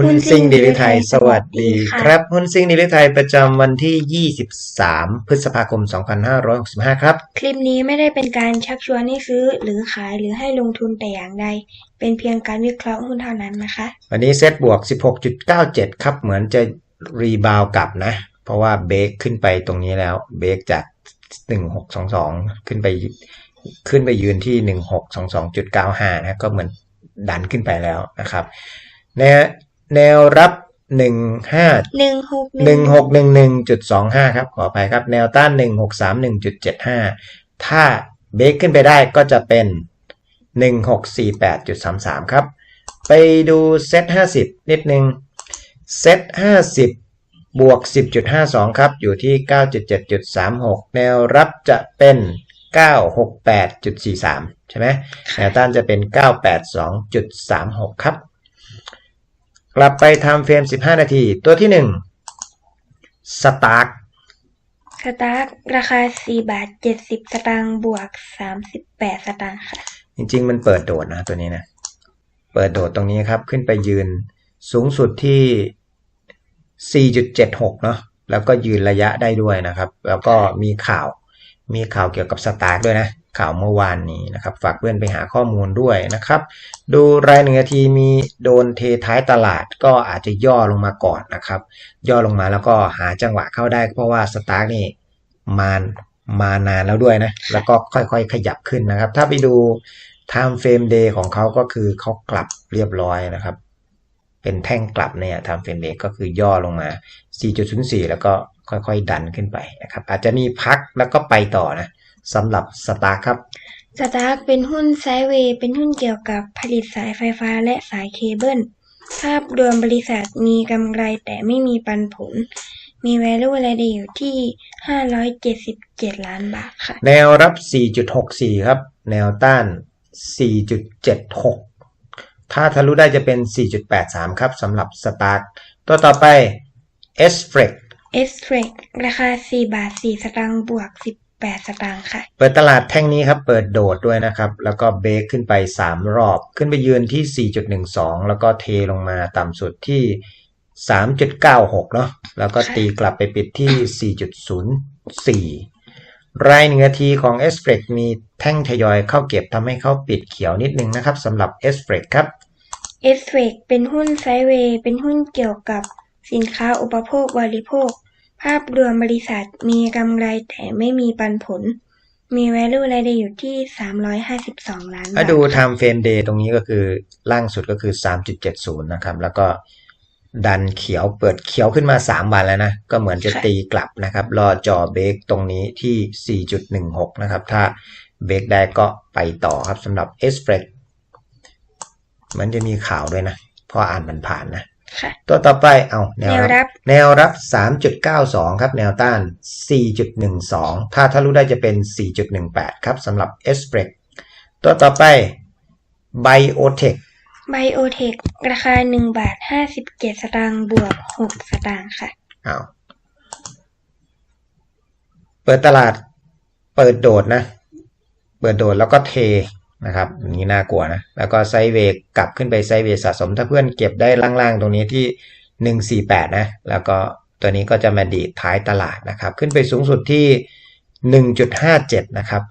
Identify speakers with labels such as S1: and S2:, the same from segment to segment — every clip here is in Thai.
S1: หุ้นซิ่งดีลิไทย สวัสดีครับหุ้นซิ่งดีลิไทยประจำวันที่ 23 พฤษภาคม 2565 ครับ
S2: คลิปนี้ไม่ได้เป็นการชักชวนให้ซื้อหรือขายหรือให้ลงทุนแต่อย่างใด เป็นเพียงการวิเคราะห์หุ้นเท่านั้นนะคะ
S1: วันนี้เซตบวก 16.97 ครับ เหมือนจะรีบาวกลับนะ เพราะว่าเบรกขึ้นไปตรงนี้แล้ว เบรกจาก 1622 ขึ้นไปขึ้นไปยืนที่ 1622.95 นะ ก็เหมือนดันขึ้นไปแล้วนะครับแนว แนวรับ15
S2: หนึ่งหก
S1: หนึ่งหกหนึ่งหนึ่งจุดสองห้าครับขอไปครับ แนวต้านหนึ่งหกสามหนึ่งจุดเจ็ดห้าถ้าเบรกขึ้นไปได้ก็จะเป็นหนึ่งหกสี่แปดจุดสามสามครับ ไปดูเซตห้าสิบนิดนึงเซตห้าสิบบวกสิบจุดห้าสองครับ อยู่ที่เก้าจุดเจ็ดจุดสามหกแนวรับจะเป็นเก้าหกแปดจุดสี่สามใช่ไหมแนวต้านจะเป็นเก้าแปดสองจุดสามหกครับ กลับไปทำเฟรม 15 นาที ตัวที่ 1 สตาร์
S2: สตาร์ทราคาสี่บาทเจ็ดสิบสตางค์บวกสามสิบแปดสตางค์ค่ะ
S1: จริง ๆ มันเปิดโดดนะตัวนี้นะ เปิดโดดตรงนี้ครับ ขึ้นไปยืนสูงสุดที่ 4.76 เนาะแล้วก็ยืนระยะได้ด้วยนะครับ แล้วก็มีข่าวมีข่าวเกี่ยวกับสตาร์ด้วยนะ ข่าวเมื่อวานนี้นะครับ ฝากเพื่อนไปหาข้อมูลด้วยนะครับ ดูรายหนึ่งนาทีมีโดนเทท้ายตลาดก็อาจจะย่อลงมาก่อนนะครับ ย่อลงมาแล้วก็หาจังหวะเข้าได้เพราะว่าสตาร์กนี่มานมานานแล้วด้วยนะ แล้วก็ค่อยๆ ขยับขึ้นนะครับ ถ้าไปดู time frame day ของเขาก็คือเขากลับเรียบร้อยนะครับ เป็นแท่งกลับเนี่ย time frame day ก็คือย่อลงมา 4.04 แล้วก็ค่อยๆ ดันขึ้นไปนะครับ อาจจะมีพักแล้วก็ไปต่อนะ สำหรับสตาร์ครับ
S2: สตาร์ทเป็นหุ้นไซด์เวย์เป็นหุ้นเกี่ยวกับผลิตสายไฟฟ้าและสายเคเบิลภาพรวมบริษัทมีกำไรแต่ไม่มีปันผล มี value รายได้อยู่ที่ 577 ล้านบาทค่ะ
S1: แนวรับ 4.64 ครับ แนวต้าน 4.76 ถ้าทะลุได้จะเป็น 4.83 ครับสำหรับสตาร์ตัวต่อไป s f r e x
S2: s t r a c ราคา 4 บาท 4 สตางค์บวก 18สตางค์ค่ะ
S1: เปิดตลาดแท่งนี้ครับเปิดโดดด้วยนะครับ แล้วก็เบรกขึ้นไป 3 รอบ ขึ้นไปยืนที่ 4.12 แล้วก็เทลงมาต่ำสุดที่ 3.96 เนาะแล้วก็
S2: ค่ะ
S1: ตีกลับไปปิดที่ 4.04 รายหนึ่งนาทีของ s f r e x มีแท่งทยอยเข้าเก็บทำให้เขาปิดเขียวนิดนึงนะครับสำหรับ s f r e x ครับ
S2: s t r a c เป็นหุ้นไซด์เวย์เป็นหุ้นเกี่ยวกับสินค้าอุปโภคบริโภค ภาพรวมบริษัทมีกำไรแต่ไม่มีปันผล มี value รายได้อยู่ที่ 352 ล้านบา
S1: ถ้า
S2: ท
S1: ดู time frame day ตรงนี้ก็คือล่างสุดก็คือ 3.70 นะครับ แล้วก็ดันเขียวเปิดเขียวขึ้นมา 3 วันแล้วนะ ก็เหมือนจะ
S2: ค่ะ
S1: ตีกลับนะครับรอจอเบรกตรงนี้ที่ 4.16 นะครับ ถ้าเบรกได้ก็ไปต่อครับสำหรับ s f r e x มันจะมีข่าวด้วยนะพออ่านมันผ่านๆนะ
S2: ค่ะ
S1: ตัวต่อไปเอาแนว
S2: แนวรั
S1: รับ
S2: บ
S1: แนวรับ 3.92 ครับ แนวต้าน 4.12 ถ้าทะลุได้จะเป็น 4.18 ครับสำหรับ s p r e x ตัวต่อไป Biotech
S2: Biotech ราคา 1 บาท 57 สตางค์บวก 6 สตางค์ค่ะ
S1: อ้าวเปิดตลาด เปิดโดดนะ เปิดโดดแล้วก็เท นะครับอย่างนี้น่ากลัวนะ แล้วก็ไซด์เวย์กลับขึ้นไปไซด์เวย์สะสม ถ้าเพื่อนเก็บได้ล่างๆ ตรงนี้ที่ 148 นะ แล้วก็ตัวนี้ก็จะมาดีดท้ายตลาดนะครับ ขึ้นไปสูงสุดที่ 1.57 นะครับ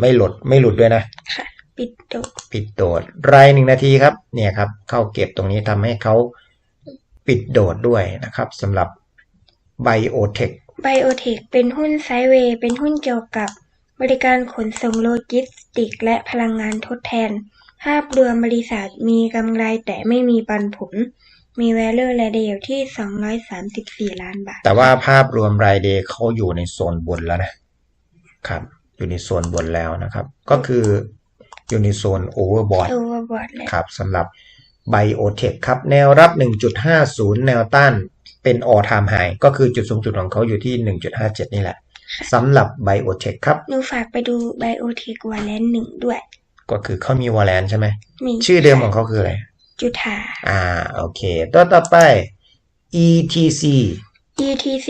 S1: ไม่หลุดไม่หลุดด้วยนะ
S2: ค่ะปิดโดด
S1: ปิดโดดรายหนึ่งนาทีครับ เนี่ยครับ เข้าเก็บตรงนี้ทำให้เขาปิดโดดด้วยนะครับสำหรับ Biotech
S2: Biotech เป็นหุ้นไซด์เวย์เป็นหุ้นเกี่ยวกับ บริการขนส่งโลจิสติกส์และพลังงานทดแทน ภาพรวมบริษัทมีกำไรแต่ไม่มีปันผล มี value รายได้อยู่ที่ 234 ล้านบาท
S1: แต่ว่าภาพรวมรายเดย์เขาอยู่ในโซนบนแล้วนะครับ อยู่ในโซนบนแล้วนะครับ ก็คืออยู่ในโซนโอเวอร์บอท
S2: Overbought แล้ว
S1: ครับสำหรับ Biotech ครับ แนวรับ 1.50 แนวต้านเป็น all time high ก็คือจุดสูงสุดของเขาอยู่ที่ 1.57 นี่แหละ สำหรับ Biotech ครับ
S2: หนูฝากไปดู Biotech วันแลนหนึ่งด้วย
S1: ก็คือเขามีวอลเลนใช่ไหม
S2: มี
S1: ชื่อเดิมของเขาคืออะไร
S2: จุธา
S1: อ่า โอเค ตัวต่อไป ETC
S2: ETC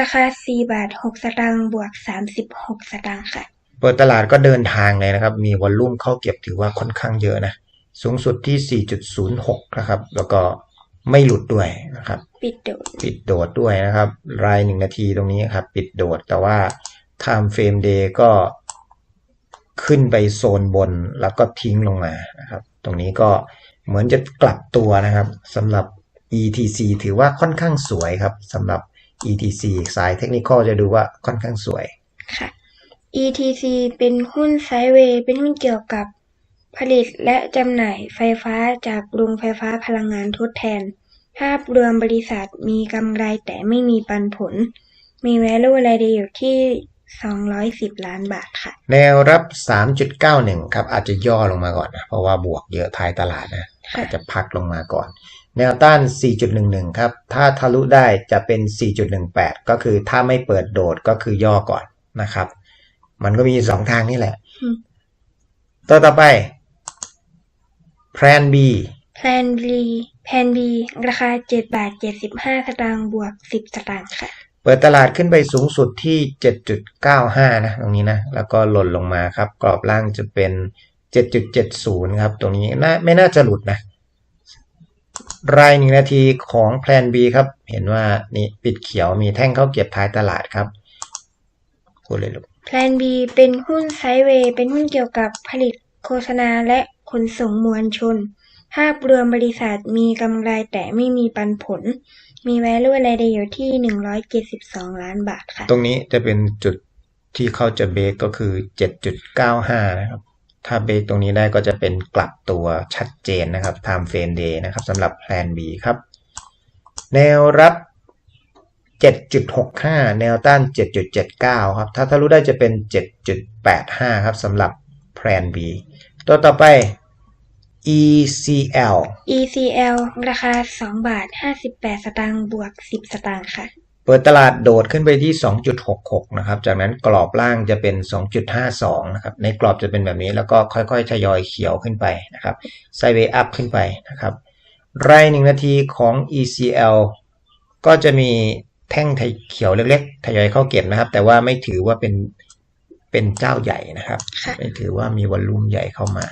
S2: ราคา 4 บาท 6 สตางค์บวก 36 สตางค์ค่ะ
S1: เปิดตลาดก็เดินทางเลยนะครับ มีวอลลุ่มเข้าเก็บถือว่าค่อนข้างเยอะนะ สูงสุดที่ 4.06 นะครับ แล้วก็ไม่หลุดด้วยนะครับ
S2: ปิดโดด
S1: ปิดโดดด้วยนะครับ รายหนึ่งนาทีตรงนี้ครับ ปิดโดด แต่ว่า time frame day ก็ขึ้นไปโซนบนแล้วก็ทิ้งลงมานะครับ ตรงนี้ก็เหมือนจะกลับตัวนะครับสำหรับ ETC ถือว่าค่อนข้างสวยครับสำหรับ ETC สายเทคนิคจะดูว่าค่อนข้างสวย
S2: ค่ะ ETC เป็นหุ้นไซด์เวย์เป็นหุ้นเกี่ยวกับผลิตและจำหน่ายไฟฟ้าจากโรงไฟฟ้าพลังงานทดแทน ภาพรวมบริษัทมีกำไรแต่ไม่มีปันผล มี value รายเดียวอยู่ที่ 210 ล้านบาทค่ะ
S1: แนวรับ 3.91 ครับ อาจจะย่อลงมาก่อนนะ เพราะว่าบวกเยอะท้ายตลาดนะ
S2: ค่ะ
S1: อาจจะพักลงมาก่อน แนวต้าน 4.11 ครับ ถ้าทะลุได้จะเป็น 4.18 ก็คือถ้าไม่เปิดโดดก็คือย่อก่อนนะครับ มันก็มีสองทางนี่แหละ
S2: อืม
S1: ตัวต่อไป Plan B
S2: Plan B Plan B ราคา7บาท75สตางค์บวก10สตางค์ค่ะ
S1: เปิดตลาดขึ้นไปสูงสุดที่ 7.95 นะตรงนี้นะ แล้วก็หล่นลงมาครับ กรอบล่างจะเป็น 7.70 ครับ ตรงนี้น่าไม่น่าจะหลุดนะ รายหนึ่งนาทีของ Plan B ครับ เห็นว่านี่ปิดเขียวมีแท่งเข้าเก็บท้ายตลาดครับพูดเลยลูก
S2: Plan B เป็นหุ้นไซด์เวย์เป็นหุ้นเกี่ยวกับผลิตโฆษณาและขนส่งมวลชน ภาพรวมบริษัทมีกำไรแต่ไม่มีปันผล มี value รายเดียวอยู่ที่172ล้านบาทค่ะ
S1: ตรงนี้จะเป็นจุดที่เขาจะเบรกก็คือ7.95นะครับ ถ้าเบรกตรงนี้ได้ก็จะเป็นกลับตัวชัดเจนนะครับ time frame day นะครับสำหรับ Plan B ครับ แนวรับ 7.65 แนวต้าน 7.79 ครับ ถ้าทะลุได้จะเป็น 7.85 ครับสำหรับ Plan B ตัวต่อไป ECL
S2: ECL ราคา 2 บาท 58 สตางค์บวก 10 สตางค์ค่ะ
S1: เปิดตลาดโดดขึ้นไปที่ 2.66 นะครับ จากนั้นกรอบล่างจะเป็น 2.52 นะครับ ในกรอบจะเป็นแบบนี้แล้วก็ค่อยๆทยอยเขียวขึ้นไปนะครับไซเวย์อัพขึ้นไปนะครับ รายหนึ่งนาทีของ ECL ก็จะมีแท่งไทยเขียวเล็กๆ ทยอยเข้าเก็บนะครับ แต่ว่าไม่ถือว่าเป็นเป็นเจ้าใหญ่นะครับ
S2: ค่ะ
S1: ไม่ถือว่ามีวอลลุ่มใหญ่เข้ามา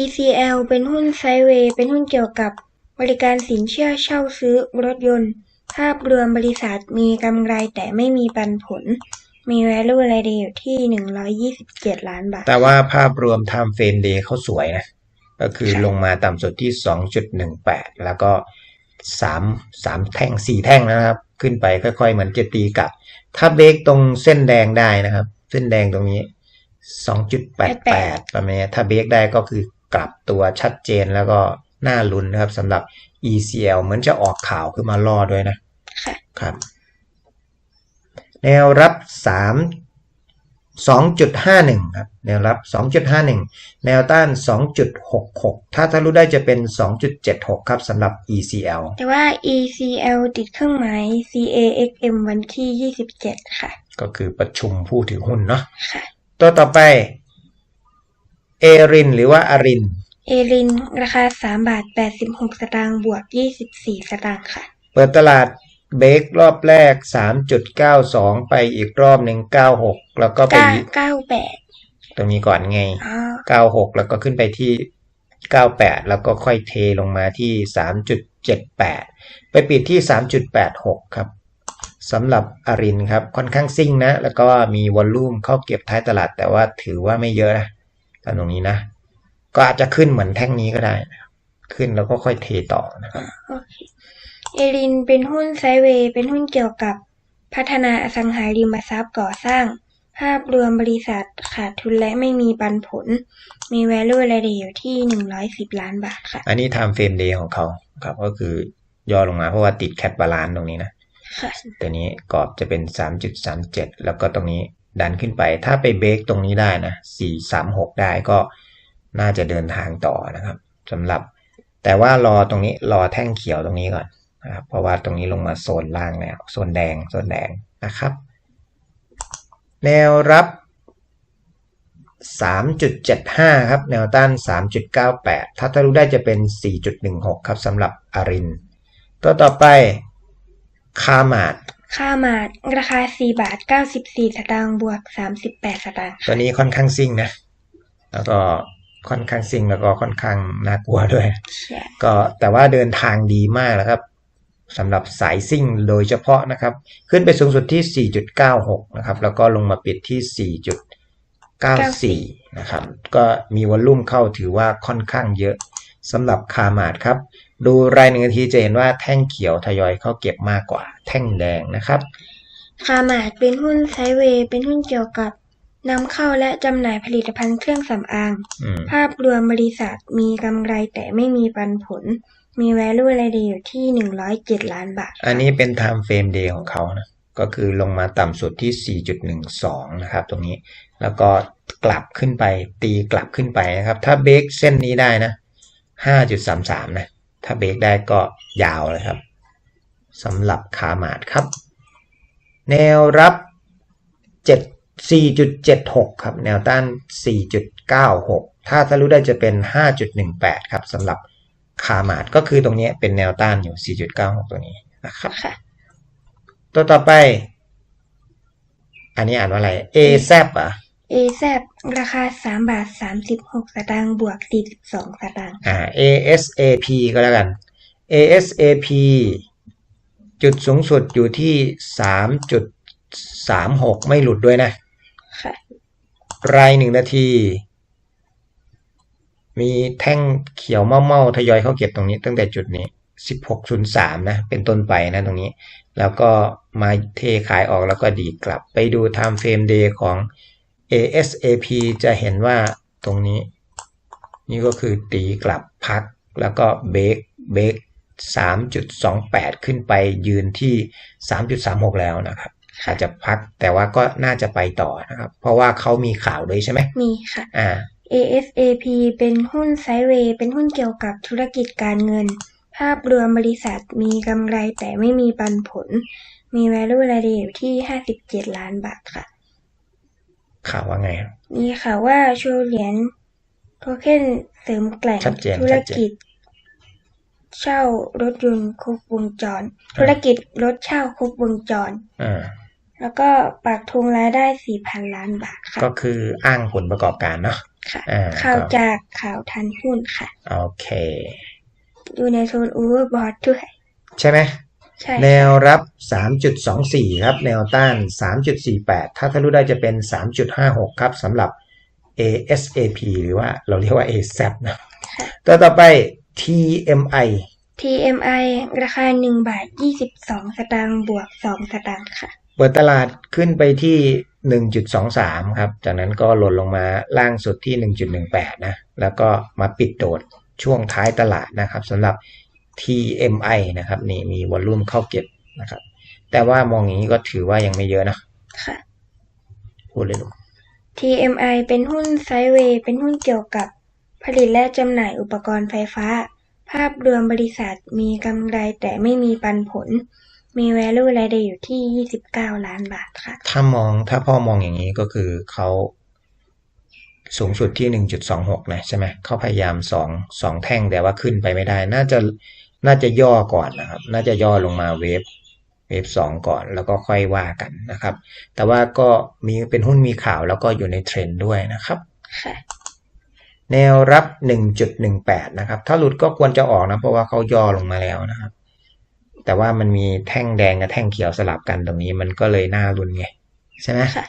S2: ECL เป็นหุ้นไซด์เวย์ เป็นหุ้นเกี่ยวกับบริการสินเชื่อเช่าซื้อรถยนต์ ภาพรวมบริษัทมีกำไรแต่ไม่มีปันผล มี value รายเดียวอยู่ที่ 127 ล้านบาท
S1: แต่ว่าภาพรวม time frame day เขาสวยนะ ก็คือ
S2: ค่ะ
S1: ลงมาต่ำสุดที่ 2.18 แล้วก็ 3 3 แท่ง 4 แท่งนะครับ ขึ้นไปค่อยๆ เหมือนจะตีกลับ ถ้าเบรกตรงเส้นแดงได้นะครับ เส้นแดงตรงนี้ 2.88 ประมาณนี้ถ้าเบรกได้ก็คือ กลับตัวชัดเจนแล้วก็น่าลุ้นนะครับสำหรับ ECL เหมือนจะออกข่าวขึ้นมาล่อด้วยนะ
S2: ค่ะ
S1: ครับ แนวรับ 3 2.51 ครับ แนวรับ 2.51 แนวต้าน 2.66 ถ้าทะลุได้จะเป็น 2.76 ครับสำหรับ ECL
S2: แต่ว่า ECL ติดเครื่องหมาย CAXM วันที่ 27 ค่ะ
S1: ก็คือประชุมผู้ถือหุ้นเนาะ
S2: ค่ะ
S1: ตัวต่อไป เอรินหรือว่าอาริน
S2: เอรินราคา3บาท86สตางค์บวก24สตางค์ค่ะ
S1: เปิดตลาดเบรกรอบแรก 3.92 ไปอีกรอบหนึ่ง96 แล้วก็ไป
S2: 998
S1: ตรงนี้ก่อนไง
S2: อ๋อ
S1: 96 แล้วก็ขึ้นไปที่ 98 แล้วก็ค่อยเทลงมาที่ 3.78 ไปปิดที่ 3.86 ครับสำหรับอารินครับ ค่อนข้างซิ่งนะ แล้วก็มีวอลลุ่มเข้าเก็บท้ายตลาดแต่ว่าถือว่าไม่เยอะนะ ตรงนี้นะ ก็อาจจะขึ้นเหมือนแท่งนี้ก็ได้นะครับขึ้นแล้วก็ค่อยเทต่อนะครับ
S2: โอเคเอรินเป็นหุ้นไซด์เวย์เป็นหุ้นเกี่ยวกับพัฒนาอสังหาริมทรัพย์ก่อสร้าง ภาพรวมบริษัทขาดทุนและไม่มีปันผล มี value รายเดียวอยู่ที่110ล้านบาทค่ะ
S1: อันนี้ time frame day ของเขาครับ ก็คือย่อลงมาเพราะว่าติดแคปบาลานตรงนี้นะ
S2: ค่ะ
S1: ตัวนี้กรอบจะเป็น3.37แล้วก็ตรงนี้ ดันขึ้นไป ถ้าไปเบรกตรงนี้ได้นะ436ได้ก็น่าจะเดินทางต่อนะครับสำหรับ แต่ว่ารอตรงนี้รอแท่งเขียวตรงนี้ก่อนนะครับเพราะว่าตรงนี้ลงมาโซนล่างแล้วโซนแดงโซนแดงนะครับ แนวรับ 3.75 ครับ แนวต้าน 3.98 ถ้าทะลุได้จะเป็น 4.16 ครับสำหรับอาริน ตัวต่อไปคามาด
S2: ค่ามาดราคา4บาท94สตางค์บวก38สตางค์
S1: ตัวนี้ค่อนข้างซิ่งนะ แล้วก็ค่อนข้างซิ่งแล้วก็ค่อนข้างน่ากลัวด้วย
S2: ใช่
S1: ก็แต่ว่าเดินทางดีมากแล้วครับสำหรับสายซิ่งโดยเฉพาะนะครับ ขึ้นไปสูงสุดที่ 4.96 นะครับ แล้วก็ลงมาปิดที่ 4.94 นะครับ ก็มีวอลลุ่มเข้าถือว่าค่อนข้างเยอะสำหรับคาร์มาดครับ ดูรายหนึ่งนาทีจะเห็นว่าแท่งเขียวทยอยเข้าเก็บมากกว่า แท่งแดงนะครับ
S2: คามาดเป็นหุ้นไซด์เวย์เป็นหุ้นเกี่ยวกับนำเข้าและจำหน่ายผลิตภัณฑ์เครื่องสำอาง
S1: อืม
S2: ภาพรวมบริษัทมีกำไรแต่ไม่มีปันผล มี value รายเดีอยู่ที่ 107 ล้านบาท
S1: อันนี้เป็น time frame day ของเขานะ ก็คือลงมาต่ำสุดที่ 4.12 นะครับ ตรงนี้ แล้วก็กลับขึ้นไปตีกลับขึ้นไปนะครับ ถ้าเบรกเส้นนี้ได้นะ 5.33 นะ ถ้าเบรกได้ก็ยาวเลยครับสำหรับคาร์มาดครับ แนวรับ7 4.76 ครับ แนวต้าน 4.96 ถ้าทะลุได้จะเป็น 5.18 ครับสำหรับคาร์มาดก็คือตรงนี้เป็นแนวต้านอยู่ 4.96 ตัวนี้นะครับ
S2: ค่ะ
S1: ตัวต่อไป อันนี้อ่านว่าอะไร A z อะ
S2: a z ราคา3บาท36สตางค์บวก42สตางค์
S1: อ่า ASAP ก็แล้วกัน ASAP จุดสูงสุดอยู่ที่3.36ไม่หลุดด้วยนะ
S2: ค่ะ
S1: รายหนึ่งนาที มีแท่งเขียวเม่าๆทยอยเข้าเก็บตรงนี้ ตั้งแต่จุดนี้1603นะ เป็นต้นไปนะตรงนี้ แล้วก็มาเทขายออกแล้วก็ดีดกลับไปดู time frame day ของ ASAP จะเห็นว่าตรงนี้ นี่ก็คือตีกลับพักแล้วก็เบรกเบรก3.28 ขึ้นไปยืนที่ 3.36 แล้วนะครับ อาจจะพักแต่ว่าก็น่าจะไปต่อนะครับ เพราะว่าเขามีข่าวด้วยใช่ไหม
S2: มีค่ะ
S1: อ่า
S2: ASAP เป็นหุ้นไซด์เวย์เป็นหุ้นเกี่ยวกับธุรกิจการเงิน ภาพรวมบริษัทมีกำไรแต่ไม่มีปันผล มี value รายเดีอยู่ที่ 57 ล้านบาทค่ะ
S1: ข่าวว่าไงครับ
S2: มีข่าวว่าโชว์เหรียญโทเค็นเสริมแกล่ง
S1: ชัดเจน
S2: ธุรกิจ เช่ารถยนต์ครบวงจร ธุรกิจรถเช่าครบวงจร
S1: อ่า
S2: แล้วก็ปักธงรายได้4,000ล้านบาทค่ะ
S1: ก็คืออ้างผลประกอบการเนาะ
S2: ค่ะ
S1: อ่า
S2: ข่าว
S1: ก็
S2: จากข่าวทันหุ้นค่ะ
S1: โอเค
S2: อยู่ในโซน overbought ด้วย
S1: ใช่ไหม
S2: ใช่
S1: แนวรับ 3.24 ครับ แนวต้าน 3.48 ถ้าทะลุได้จะเป็น 3.56 ครับสำหรับ ASAP หรือว่าเราเรียกว่า ASAP นะ
S2: ค่ะ
S1: ตัวต่อไป TMI
S2: TMI ราคา 1 บาท 22 สตางค์บวก 2 สตางค์ค่ะ
S1: เปิดตลาดขึ้นไปที่ 1.23 ครับ จากนั้นก็หล่นลงมาล่างสุดที่ 1.18 นะ แล้วก็มาปิดโดดช่วงท้ายตลาดนะครับสำหรับ TMI นะครับนี่มีวอลลุ่มเข้าเก็บนะครับ แต่ว่ามองอย่างนี้ก็ถือว่ายังไม่เยอะนะ
S2: ค่ะ
S1: พูดเลยลูก
S2: TMI เป็นหุ้นไซด์เวย์เป็นหุ้นเกี่ยวกับ ผลิตและจำหน่ายอุปกรณ์ไฟฟ้า ภาพรวมบริษัทมีกำไรแต่ไม่มีปันผล มี value รายได้อยู่ที่ 29 ล้านบาทค่ะ
S1: ถ้ามองถ้าพ่อมองอย่างนี้ก็คือเขาสูงสุดที่ 1.26 นะใช่ไหมเขาพยายามสองสองแท่งแต่ว่าขึ้นไปไม่ได้ น่าจะ น่าจะย่อก่อนนะครับ น่าจะย่อลงมาเวฟเวฟสองก่อนแล้วก็ค่อยว่ากันนะครับ แต่ว่าก็มีเป็นหุ้นมีข่าวแล้วก็อยู่ในเทรนด์ด้วยนะครับ
S2: ค่ะ
S1: แนวรับ 1.18 นะครับ ถ้าหลุดก็ควรจะออกนะ เพราะว่าเขาย่อลงมาแล้วนะครับ แต่ว่ามันมีแท่งแดงกับแท่งเขียวสลับกันตรงนี้มันก็เลยน่ารุนไง ใช่ไหม
S2: ค่ะ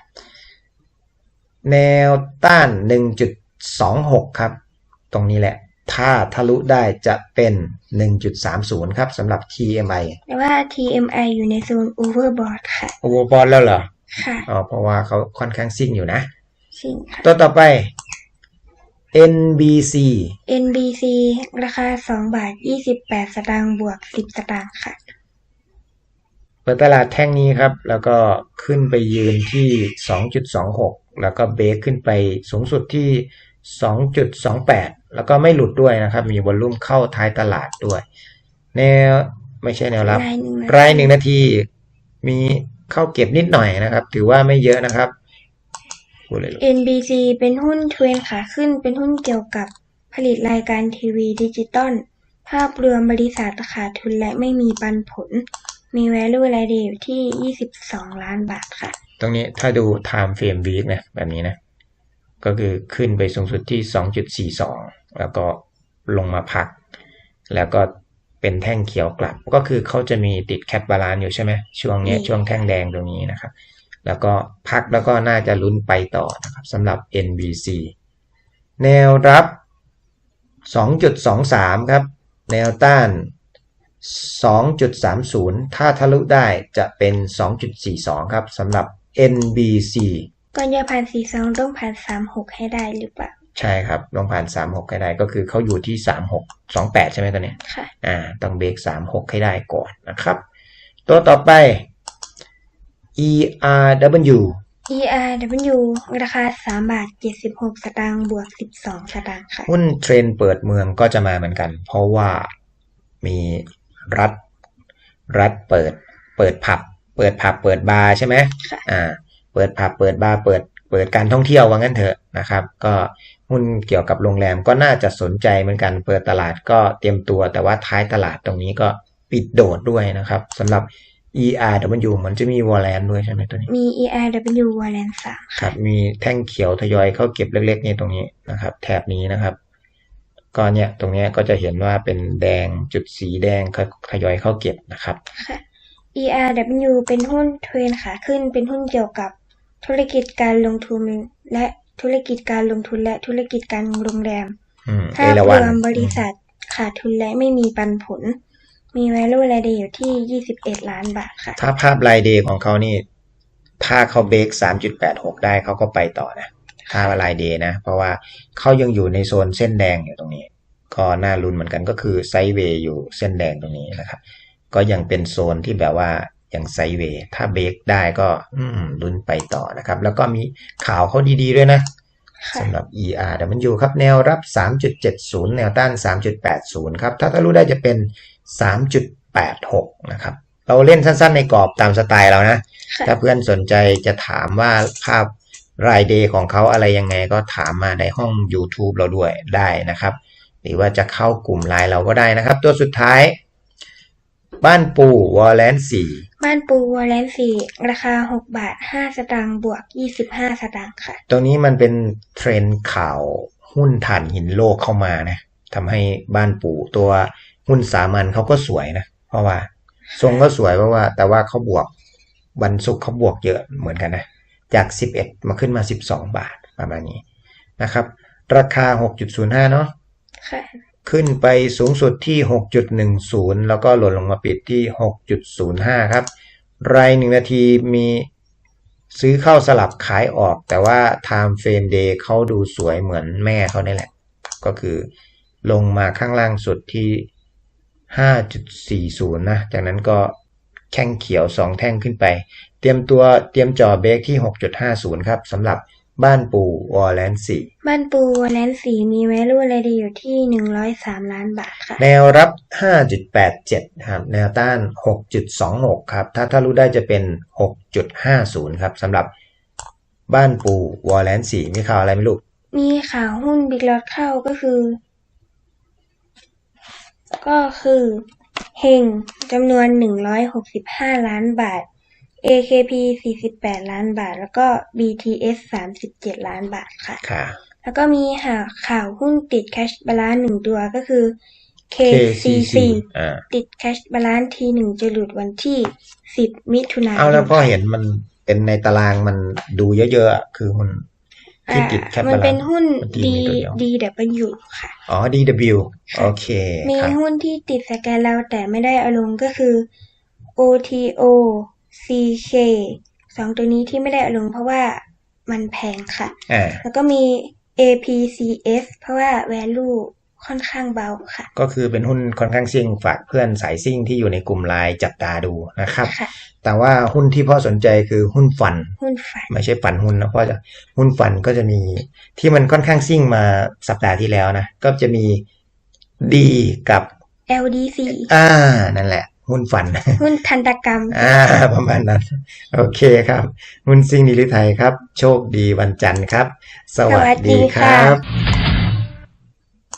S1: แนวต้าน 1.26 ครับ ตรงนี้แหละ ถ้าทะลุได้จะเป็น 1.30 ครับสำหรับ TMI
S2: แต่ว่า TMI อยู่ในโซน overbought ค่ะ
S1: โอเวอร์บอลแล้วเหรอ
S2: ค่ะ
S1: อ๋อเพราะว่าเขาค่อนข้างซิ่งอยู่นะ
S2: สิ่งค่ะ
S1: ตัวต่อไป NBC
S2: NBC ราคา 2 บาท 28 สตางค์บวก 10 สตางค์ค่ะ
S1: เปิดตลาดแท่งนี้ครับ แล้วก็ขึ้นไปยืนที่ 2.26 แล้วก็เบรกขึ้นไปสูงสุดที่ 2.28 แล้วก็ไม่หลุดด้วยนะครับ มีวอลลุ่มเข้าท้ายตลาดด้วย แนวไม่ใช่แนวรับ
S2: รายหนึ่งนาที
S1: รายหนึ่งนาทีมีเข้าเก็บนิดหน่อยนะครับ ถือว่าไม่เยอะนะครับพูดเลยลูก
S2: NBC เป็นหุ้นเทรนขาขึ้นเป็นหุ้นเกี่ยวกับผลิตรายการทีวีดิจิตอลภาพรวมบริษัทขาดทุนและไม่มีปันผล มี value รายได้อยู่ที่ 22 ล้านบาทค่ะ
S1: ตรงนี้ถ้าดู time frame week นะแบบนี้นะ ก็คือขึ้นไปสูงสุดที่ 2.42 แล้วก็ลงมาพัก แล้วก็เป็นแท่งเขียวกลับ ก็คือเขาจะมีติดแคปบาลานซ์อยู่ใช่ไหมช่วงเนี้ย
S2: มี
S1: ช่วงแท่งแดงตรงนี้นะครับ แล้วก็พักแล้วก็น่าจะลุ้นไปต่อนะครับสำหรับ NBC แนวรับ 2.23 ครับ แนวต้าน 2.30 ถ้าทะลุได้จะเป็น 2.42 ครับสำหรับ NBC
S2: ก่อนจะผ่านสี่สองต้องผ่านสามหกให้ได้หรือเปล่า
S1: ใช่ครับลงผ่าน36ให้ได้ก็คือเขาอยู่ที่36 28ใช่ไหมตอนเนี้ย
S2: ค่ะ
S1: อ่าต้องเบรก36ให้ได้ก่อนนะครับ ตัวต่อไป ERW
S2: ERW ราคาสามบาทเจ็ดสิบหกสตางค์บวกสิบสองสตางค์ค่ะ
S1: หุ้นเทรนด์เปิดเมืองก็จะมาเหมือนกัน เพราะว่ามีรัฐ รัฐเปิด เปิดผับ เปิดผับ เปิดบาร์ใช่ไหม
S2: ค่ะ
S1: อ่า เปิดผับเปิดบาร์เปิดเปิดการท่องเที่ยวว่างั้นเถอะนะครับ ก็หุ้นเกี่ยวกับโรงแรมก็น่าจะสนใจเหมือนกันเปิดตลาดก็เตรียมตัว แต่ว่าท้ายตลาดตรงนี้ก็ปิดโดดด้วยนะครับสำหรับ ERW เหมือนจะมีวอลเลนด้วยใช่ไหมตัวนี้
S2: มี ERW วอลเลนสาม
S1: ครับ มีแท่งเขียวทยอยเข้าเก็บเล็กๆเนี่ยตรงนี้นะครับ แถบนี้นะครับก็เนี่ยตรงเนี้ยก็จะเห็นว่าเป็นแดงจุดสีแดงทยอยเข้าเก็บนะครับ
S2: ค่ะ ERW เป็นหุ้นเทรนขาขึ้นเป็นหุ้นเกี่ยวกับ ธุรกิจการลงทุนและธุรกิจการลงทุนและธุรกิจการโรงแรม
S1: อืม
S2: ภา
S1: เอ
S2: พ
S1: รารวั
S2: ว
S1: ณ
S2: มบริษัทขาดทุนและไม่มีปันผล มี value รายเดอยู่ที่ 21 ล้านบาทค่ะ
S1: ถ้าภาพรายเดย์ของเขานี่ ถ้าเขาเบรก3.86 ได้เขาก็ไปต่อนะถ้ารายเดย์นะ เพราะว่าเขายังอยู่ในโซนเส้นแดงอยู่ตรงนี้ ก็น่าลุ้นเหมือนกันก็คือไซด์เวย์อยู่เส้นแดงตรงนี้นะครับ ก็ยังเป็นโซนที่แบบว่า ยังไซด์เวย์ถ้าเบรกได้ก็อืมลุ้นไปต่อนะครับ แล้วก็มีข่าวเขาดีๆด้วยนะ
S2: ค่ะ
S1: สำหรับ ER แต่มันอยู่ครับแนวรับ 3.70 แนวต้าน 3.80 ครับ ถ้าทะลุได้จะเป็น 3.86 นะครับ เราเล่นสั้นๆในกรอบตามสไตล์เรานะ
S2: ค่ะ
S1: ถ้าเพื่อนสนใจจะถามว่าภาพรายเดย์ของเขาอะไรยังไงก็ถามมาในห้อง YouTube เราด้วยได้นะครับ หรือว่าจะเข้ากลุ่มไลน์เราก็ได้นะครับ ตัวสุดท้าย บ้านปูวอลเลนสี่
S2: บ้านปูวอลเลนสี่ราคา6บาท5สตางค์บวก25สตางค์ค่ะ
S1: ตรงนี้มันเป็นเทรนด์ข่าวหุ้นถ่านหินโลกเข้ามานะทำให้บ้านปู่ตัวหุ้นสามัญเขาก็สวยนะ เพราะว่า ทรงก็สวยเพราะว่า แต่ว่าเขาบวกวันศุกร์เขาบวกเยอะเหมือนกันนะ จาก11มาขึ้นมา12บาทประมาณนี้นะครับ ราคา6.05เนาะ
S2: ค่ะ
S1: ขึ้นไปสูงสุดที่ 6.10 แล้วก็หล่นลงมาปิดที่ 6.05 ครับ รายหนึ่งนาทีมีซื้อเข้าสลับขายออก แต่ว่า time frame day เขาดูสวยเหมือนแม่เขานี่แหละ ก็คือลงมาข้างล่างสุดที่ 5.40 นะ จากนั้นก็แท่งเขียว 2 แท่งขึ้นไป เตรียมตัวเตรียมจ่อเบรกที่ 6.50 ครับสำหรับ บ้านปูวอลเลนสี่
S2: บ้านปูวอลเลนสี่มี value รายเดอยู่ที่103ล้านบาทค่ะ
S1: แนวรับ 5.87ครับแนวต้าน 6.26 ครับ ถ้าถ้ารู้ได้จะเป็น 6.50 ครับสำหรับบ้านปูวอลเลนสีมีข่าวอะไรไหมลูก
S2: มีข่าวหุ้นบิ๊กลอตเข้าก็คือ ก็คือเฮงจำนวน 165 ล้านบาท AKP 48ล้านบาท แล้วก็ BTS 37ล้านบาทค่ะ
S1: ค่ะ
S2: แล้วก็มีข่าวข่าวหุ้นติดแคชบาลานซ์หนึ่งตัวก็คือ KCC
S1: อ่า
S2: ติดแคชบาลานซ์ทีหนึ่งจะหลุดวันที่10มิถุนายน
S1: เอาแล้วพ่อเห็นมันเป็นในตารางมันดูเยอะๆอะคือมันที่ติดแคป
S2: มันเป็นหุ้น
S1: มันที
S2: D
S1: มีตัวเดียว
S2: DW ค่ะ
S1: อ๋อ DW โอเค
S2: มี
S1: ครับ
S2: หุ้นที่ติดสแกนเราแต่ไม่ได้เอาลงก็คือ OTO CK สองตัวนี้ที่ไม่ได้เอาลงเพราะว่ามันแพงค่ะ
S1: อ่า
S2: แล้วก็มี APCS เพราะว่า value ค่อนข้างเบาค่ะ
S1: ก็คือเป็นหุ้นค่อนข้างซิ่งฝากเพื่อนสายซิ่งที่อยู่ในกลุ่มไลน์จับตาดูนะครับ
S2: ค่ะ
S1: แต่ว่าหุ้นที่พ่อสนใจคือหุ้นฟัน
S2: หุ้นฝัน
S1: ไม่ใช่ฝันหุ้นนะเพราะจะหุ้นฝันก็จะมีที่มันค่อนข้างซิ่งมาสัปดาห์ที่แล้วนะ ก็จะมีดีกับ
S2: LDC
S1: อ่านั่นแหละ หุ้นฝัน
S2: หุ้นทันตกรรม
S1: อ่า ประมาณนั้น โอเคครับ หุ้นซิ่งดีลิไทยครับ โชคดีวันจันทร์ครับ สวัสดีครับ